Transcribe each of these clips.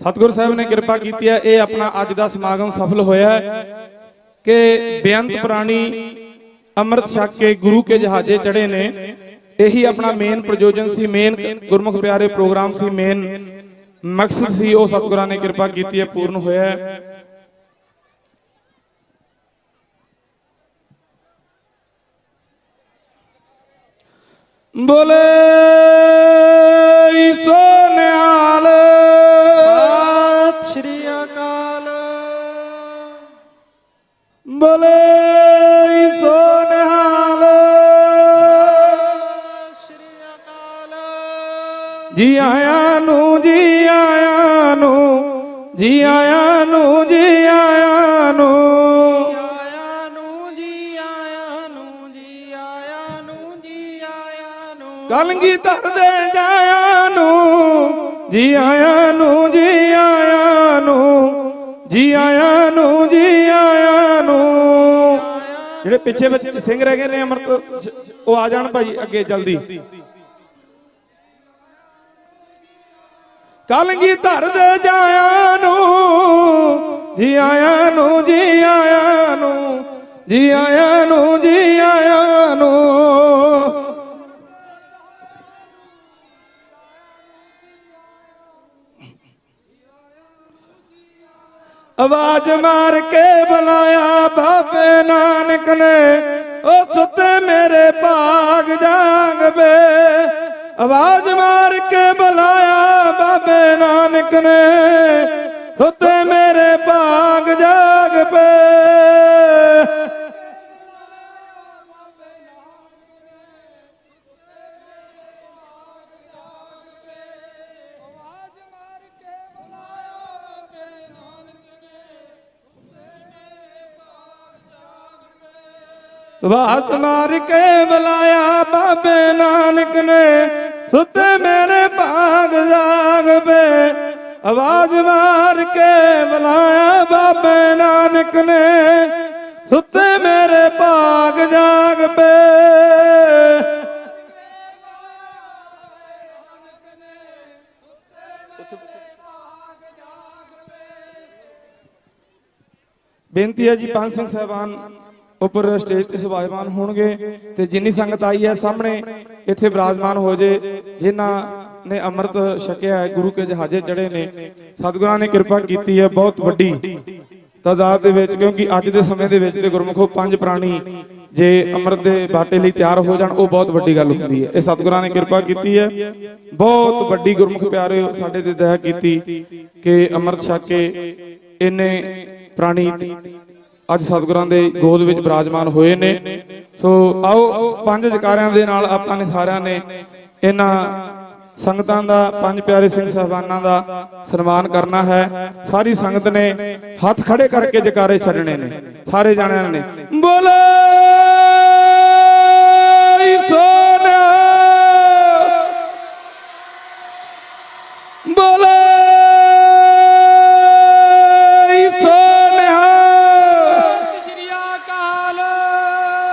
ਸਤਿਗੁਰ ਸਾਹਿਬ ਨੇ ਕਿਰਪਾ ਕੀਤੀ ਹੈ, ਇਹ ਆਪਣਾ ਅੱਜ ਦਾ ਸਮਾਗਮ ਸਫਲ ਹੋਇਆ ਹੈ ਕਿ ਬੇਅੰਤ ਪ੍ਰਾਣੀ ਅੰਮ੍ਰਿਤ ਛਕ ਕੇ ਗੁਰੂ ਕੇ ਜਹਾਜ਼ੇ ਚੜੇ ਨੇ। ਇਹੀ ਆਪਣਾ ਮੇਨ ਪ੍ਰਯੋਜਨ ਸੀ ਮੇਨ ਗੁਰਮੁਖ ਪਿਆਰੇ ਪ੍ਰੋਗਰਾਮ ਸੀ ਮੇਨ ਮਕਸਦ ਸੀ, ਉਹ ਸਤਿਗੁਰਾਂ ਨੇ ਕਿਰਪਾ ਕੀਤੀ ਹੈ, ਪੂਰਨ ਹੋਇਆ ਹੈ। ਬੋਲੇ ਸੋ ਸ਼੍ਰੀ ਅਕਾਲ ਜੀ ਆਇਆਂ ਨੂੰ ਜੀ ਆਇਆਂ ਨੂੰ ਜੀ ਆਇਆਂ ਨੂੰ ਜੀ ਆਇਆਂ ਨੂੰ ਆਇਆ ਨੂੰ ਜੀ ਆਇਆ ਨੂੰ ਜੀ ਆਇਆ ਨੂੰ ਜੀ ਆਇਆ ਨੂੰ ਕਲਗੀ ਧਰਦੇ ਜਾਇਆਂ ਨੂੰ ਜੀ ਆਇਆਂ ਨੂੰ ਜੀ ਆਇਆਂ ਨੂੰ ਜੀ ਆਇਆਂ ਜਿਹੜੇ ਪਿੱਛੇ ਵਿੱਚ ਸਿੰਘ ਰਹਿ ਗਏ ਨੇ, ਅਮਰਤ, ਉਹ ਆ ਜਾਣ ਭਾਈ ਅੱਗੇ ਜਲਦੀ। ਕਲਗੀ ਧਰਦੇ ਜਾਇਆ ਨੂੰ ਜੀ ਆਇਆ ਨੂੰ ਜੀ ਆਇਆ ਨੂੰ ਜੀ ਆਇਆ ਨੂੰ ਜੀ ਆਵਾਜ਼ ਮਾਰ ਕੇ ਬੁਲਾਇਆ, ਬਾਬੇ ਨਾਨਕ ਨੇ ਉਹ ਸੁੱਤੇ ਮੇਰੇ ਭਾਗ ਜਾਗ ਵੇ। ਆਵਾਜ਼ ਮਾਰ ਕੇ ਬੁਲਾਇਆ, ਬਾਬੇ ਨਾਨਕ ਨੇ, ਸੁੱਤੇ ਮੇਰੇ ਭਾਗ ਜਾਗ ਪੇ ਆਵਾਜ਼ ਮਾਰ ਕੇ ਬੁਲਾਇਆ ਬਾਬੇ ਨਾਨਕ ਨੇ, ਸੁੱਤੇ ਮੇਰੇ ਭਾਗ ਜਾਗ ਪੇ ਆਵਾਜ਼ ਮਾਰ ਕੇ ਬੁਲਾਇਆ ਬਾਬੇ ਨਾਨਕ ਨੇ, ਸੁੱਤੇ ਮੇਰੇ ਭਾਗ ਜਾਗ ਪੇ ਬੇਨਤੀ ਹੈ ਜੀ ਪੰਜ ਸਿੰਘ ਸਾਹਿਬਾਨ ਉੱਪਰ ਸਟੇਜ ਤੇ ਸੁਭਾਇਮਾਨ ਹੋਣਗੇ ਤੇ ਜਿੰਨੀ ਸੰਗਤ ਆਈ ਹੈ ਸਾਹਮਣੇ, ਇੱਥੇ ਬਿਰਾਜਮਾਨ ਹੋ ਜੇ, ਜਿਨ੍ਹਾਂ ਨੇ ਅੰਮ੍ਰਿਤ ਛਕਿਆ ਹੈ, ਗੁਰੂ ਕੇ ਜਹਾਜ਼ੇ ਚੜੇ ਨੇ। ਸਤਿਗੁਰਾਂ ਨੇ ਕਿਰਪਾ ਕੀਤੀ ਹੈ, ਬਹੁਤ ਵੱਡੀ ਤਾਦਾਦ ਦੇ ਵਿੱਚ, ਕਿਉਂਕਿ ਅੱਜ ਦੇ ਸਮੇਂ ਦੇ ਵਿੱਚ ਤੇ ਗੁਰਮੁਖੋ ਪੰਜ ਪ੍ਰਾਣੀ ਜੇ ਅੰਮ੍ਰਿਤ ਦੇ ਬਾਟੇ ਲਈ ਤਿਆਰ ਹੋ ਜਾਣ, ਉਹ ਬਹੁਤ ਵੱਡੀ ਗੱਲ ਹੁੰਦੀ ਹੈ। ਇਹ ਸਤਿਗੁਰਾਂ ਨੇ ਕਿਰਪਾ ਕੀਤੀ ਹੈ। ਬਹੁਤ ਵੱਡੀ ਗੁਰਮੁਖ ਪਿਆਰੇ ਸਾਡੇ ਤੇ ਦਇਆ ਕੀਤੀ ਕਿ ਅੰਮ੍ਰਿਤ ਛਕ ਕੇ ਇੰਨੇ ਪ੍ਰਾਣੀ ਅੱਜ ਸਤਿਗੁਰਾਂ ਦੇ ਗੋਦ ਵਿੱਚ ਬਿਰਾਜਮਾਨ ਹੋਏ ਨੇ। ਸੋ ਆਓ, ਪੰਜ ਜਕਾਰਿਆਂ ਦੇ ਨਾਲ ਆਪਾਂ ਨੇ ਸਾਰਿਆਂ ਨੇ ਇਹਨਾਂ ਸੰਗਤਾਂ ਦਾ, ਪੰਜ ਪਿਆਰੇ ਸਿੰਘ ਸਾਹਿਬਾਨਾਂ ਦਾ ਸਨਮਾਨ ਕਰਨਾ ਹੈ। ਸਾਰੀ ਸੰਗਤ ਨੇ ਹੱਥ ਖੜੇ ਕਰਕੇ ਜਕਾਰੇ ਛੱਡਣੇ ਨੇ। ਸਾਰੇ ਜਾਣਿਆਂ ਨੇ, ਬੋਲੇ ਸੋਨਾ ਬੋਲੇ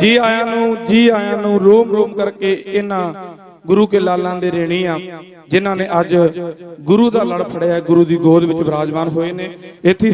ਜੀ ਆਇਆਂ ਨੂੰ, ਜੀ ਆਇਆਂ ਨੂੰ ਰੋਮ ਰੋਮ ਕਰਕੇ ਇਹਨਾਂ ਗੁਰੂ ਕੇ ਲਾਲਾਂ ਦੇ ਰੇਣੀ ਆ ਜਿਨ੍ਹਾਂ ਨੇ ਅੱਜ ਗੁਰੂ ਦਾ ਲੜ ਫੜਿਆ, ਗੁਰੂ ਦੀ ਗੋਦ ਵਿੱਚ ਬਿਰਾਜਮਾਨ ਹੋਏ ਨੇ। ਇੱਥੇ